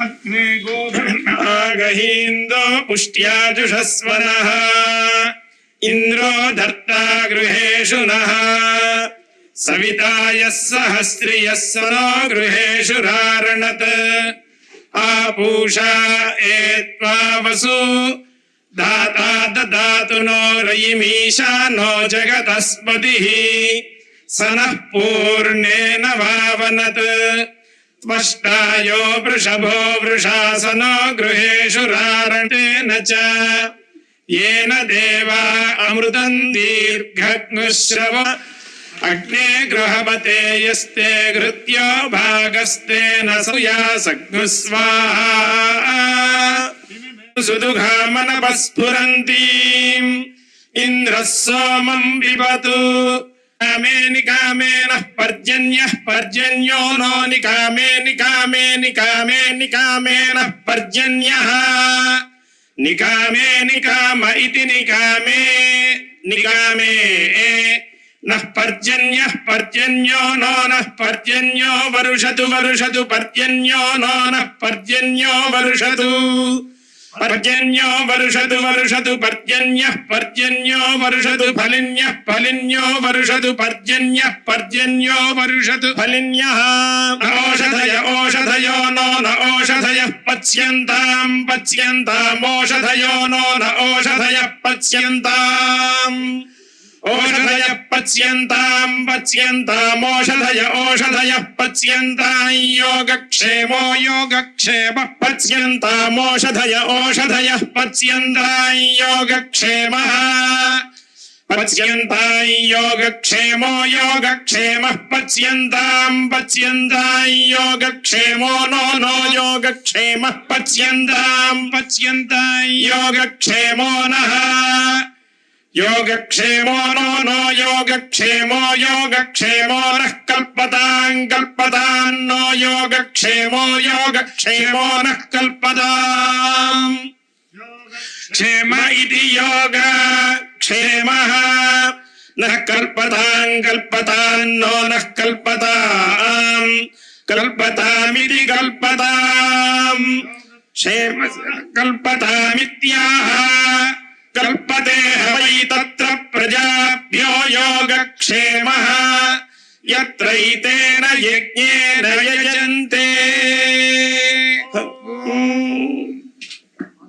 अग्ने गोधर्म आगहीन्दो पुष्ट्याजुषस्वनः। इन्द्रो धर्ता गृहेषु नः। सविता यः सहस्रियः सनो गृहेषु आपूषा एत्वा वसु। दाता ददातु नो रयिमीशानो जगतस्पतिः स नः पूर्णेन भावनत् त्वष्टायो वृषभो वृषासनो गृहेषु रारणेन च येन देवा अमृतम् दीर्घग्नुश्रव अग्ने गृहपते यस्ते घृत्यो भागस्तेन सुयासग्नु स्वाहा सुदुघामनपस्फुरन्तीम् इन्द्रः सोमम् पिबतु कामे निकामेनः పర్జన్య పర్జన్యో నో నికామే నికామే నికామే నికామేన పర్జన్య. నికామే నికామ ఇది నికామే నికామే నః పర్జన్య పర్జన్యో నో నః పర్జన్యో వరుషతు వరుషతు పర్జన్యో నో నః పర్జన్యో వరుషతు. పర్జన్యో వరుషదు వరుషదు పర్జన్య పర్జన్యో వరుషదు ఫలిన్య ఫలిన్యో వరుషదు పర్జన్య పర్జన్యో వరుషదు ఫలిన్య. ఓషధయ ఓషధయో నో న ఓషధయ పచ్యంతాం పచ్యంతామోషధయో నో న ఓషధయ పచ్యంతాం ఓషధయ పచ్యంతాం పచ్యంతామోషధయ ఓషధయ పచ్యంతాం యోగక్షేమో యోగక్షేమ పచ్యంతామోషధయ ఓషధయ పచ్యంతాం యోగక్షేమ పచ్యంతాం యోగక్షేమో యోగక్షేమ పచ్యంతాం పచ్యంతాం యోగక్షేమో నో నో యోగక్షేమ పచ్యంతాం పచ్యంతాం యోగక్షేమో నః योगक्षेमो नो नो योगक्षेमो योगक्षेमो नः कल्पताम् कल्पतान्नो योगक्षेमो योगक्षेमो नः कल्पताम् क्षेम इति योग क्षेमः नः कल्पताम् कल्पतान्नो नः कल्पताम् कल्पतामिति कल्पताम् क्षेम कल्पतामित्याह कल्पते वै तत्र प्रजाभ्यो योगक्षेमः यत्रैतेन यज्ञेन यजन्ते।